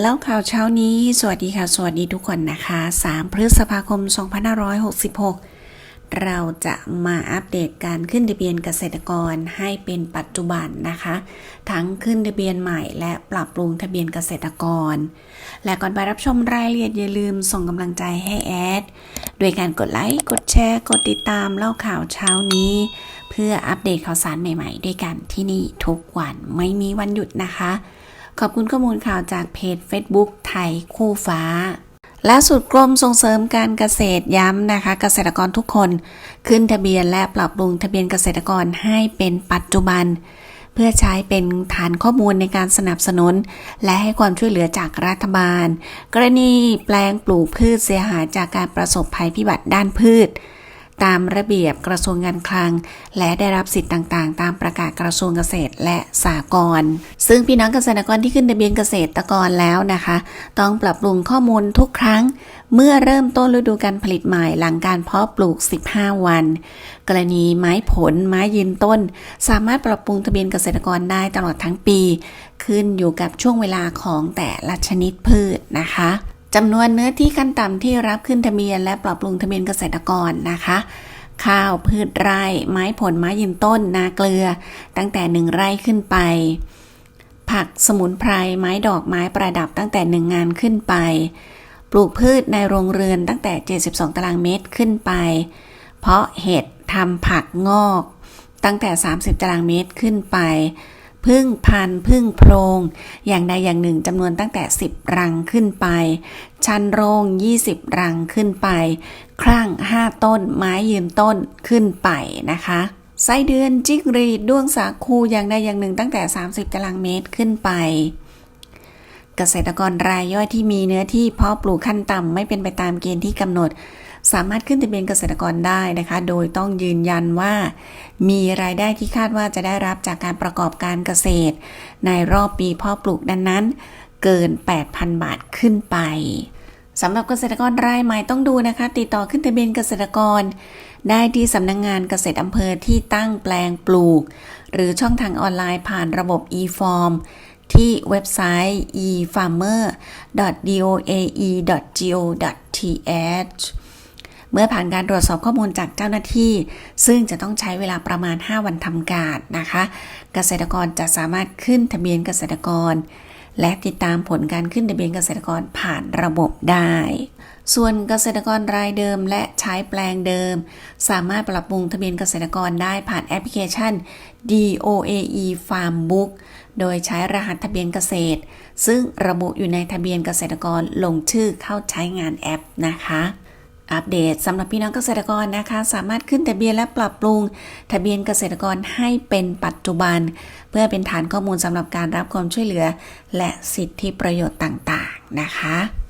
แล้วข่าวเช้านี้ สวัสดีค่ะ สวัสดีทุกคนนะคะ 3 พฤษภาคม 2566 เราจะมาอัปเดตการขึ้นทะเบียนเกษตรกรให้เป็นปัจจุบันนะคะ ทั้งขึ้นทะเบียนใหม่และปรับปรุงทะเบียนเกษตรกร และก่อนไปรับชมรายละเอียดอย่าลืมส่งกำลังใจให้แอดโดยการกดไลค์ กดแชร์ กดติดตามเล่าข่าวเช้านี้ เพื่ออัปเดตข่าวสารใหม่ ๆ ด้วยกันที่นี่ทุกวันไม่มีวันหยุดนะคะ ขอบคุณข้อมูลข่าวจากเพจ Facebook ไทยคู่ฟ้าล่าสุดกรมส่งเสริมการเกษตรย้ำนะคะ เกษตรกรทุกคน ขึ้นทะเบียนและปรับปรุงทะเบียนเกษตรกรให้เป็นปัจจุบัน เพื่อใช้เป็นฐานข้อมูลในการสนับสนุน และให้ความช่วยเหลือจากรัฐบาล กรณีแปลงปลูกพืชเสียหายจากการประสบภัยพิบัติด้านพืช ตามระเบียบกระทรวงการคลัง และได้รับสิทธิ์ต่างๆ ตามประกาศกระทรวงเกษตรและสหกรณ์ซึ่งพี่น้องเกษตรกรที่ขึ้นทะเบียนเกษตรกรแล้วนะคะ ต้องปรับปรุงข้อมูลทุกครั้ง เมื่อเริ่มต้นฤดูการผลิตใหม่หลังการเพาะปลูก 15 วัน กรณีไม้ผลไม้ยืนต้น สามารถปรับปรุงทะเบียนเกษตรกรได้ตลอดทั้งปี ขึ้นอยู่กับช่วงเวลาของแต่ละชนิดพืชนะคะ จำนวนเนื้อที่ขั้นต่ำที่รับขึ้นทะเบียน และปรับปรุงทะเบียนเกษตรกรนะคะ ข้าวพืชไร่ไม้ผลไม้ยืนต้น นาเกลือ ตั้งแต่หนึ่งไร่ขึ้นไป ผักสมุนไพรไม้ดอกไม้ประดับตั้งแต่หนึ่งงานขึ้นไป ปลูกพืชในโรงเรือนตั้งแต่ 72 ตารางเมตรขึ้นไป เพาะเห็ดทำผักงอก ตั้งแต่ 30 ตารางเมตรขึ้นไป พึ่งพันพึ่งโพรง อย่างใดอย่างหนึ่งจำนวนตั้งแต่ 10 รังขึ้นไป ชันโรง 20 รังขึ้นไป ครั่ง 5 ต้น ไม้ยืนต้นขึ้นไปนะคะไส้เดือนจิกรีดด้วงสาคูอย่างใดอย่างหนึ่งตั้งแต่ 30 ตารางเมตรขึ้นไป เกษตรกรรายย่อยที่มีเนื้อที่เพาะปลูกขั้นต่ำไม่เป็นไปตามเกณฑ์ที่กำหนด สามารถขึ้นทะเบียนเกษตรกรได้นะคะ โดยต้องยืนยันว่า มีรายได้ที่คาดว่าจะได้รับจากการประกอบการเกษตร ในรอบปีพาะปลูกดังนั้น เกิน 8,000 บาทขึ้นไปสำหรับเกษตรกรรายใหม่ต้องดูนะคะ ติดต่อขึ้นทะเบียนเกษตรกร ได้ที่สำนักงงานเกษตรอำเภอที่ตั้งแปลงปลูก หรือช่องทางออนไลน์ผ่านระบบ e-form ที่เว็บไซต์ efarmer.doae.go.th เมื่อผ่านการตรวจสอบข้อมูลจากเจ้าหน้าที่ ซึ่งจะต้องใช้เวลาประมาณ 5 วันทำการนะคะ เกษตรกรจะสามารถขึ้นทะเบียนเกษตรกร และติดตามผลการขึ้นทะเบียนเกษตรกรผ่านระบบได้ ส่วนเกษตรกรรายเดิมและใช้แปลงเดิม สามารถปรับปรุงทะเบียนเกษตรกรได้ผ่านแอปพลิเคชัน DOAE Farm Book โดยใช้รหัสทะเบียนเกษตร ซึ่งระบุอยู่ในทะเบียนเกษตรกรลงชื่อเข้าใช้งานแอปนะคะ อัปเดตสำหรับพี่น้องเกษตรกรนะคะ สามารถขึ้นทะเบียนและปรับปรุง ทะเบียนเกษตรกรให้เป็นปัจจุบัน เพื่อเป็นฐานข้อมูลสำหรับการรับความช่วยเหลือ และสิทธิประโยชน์ต่างๆนะคะ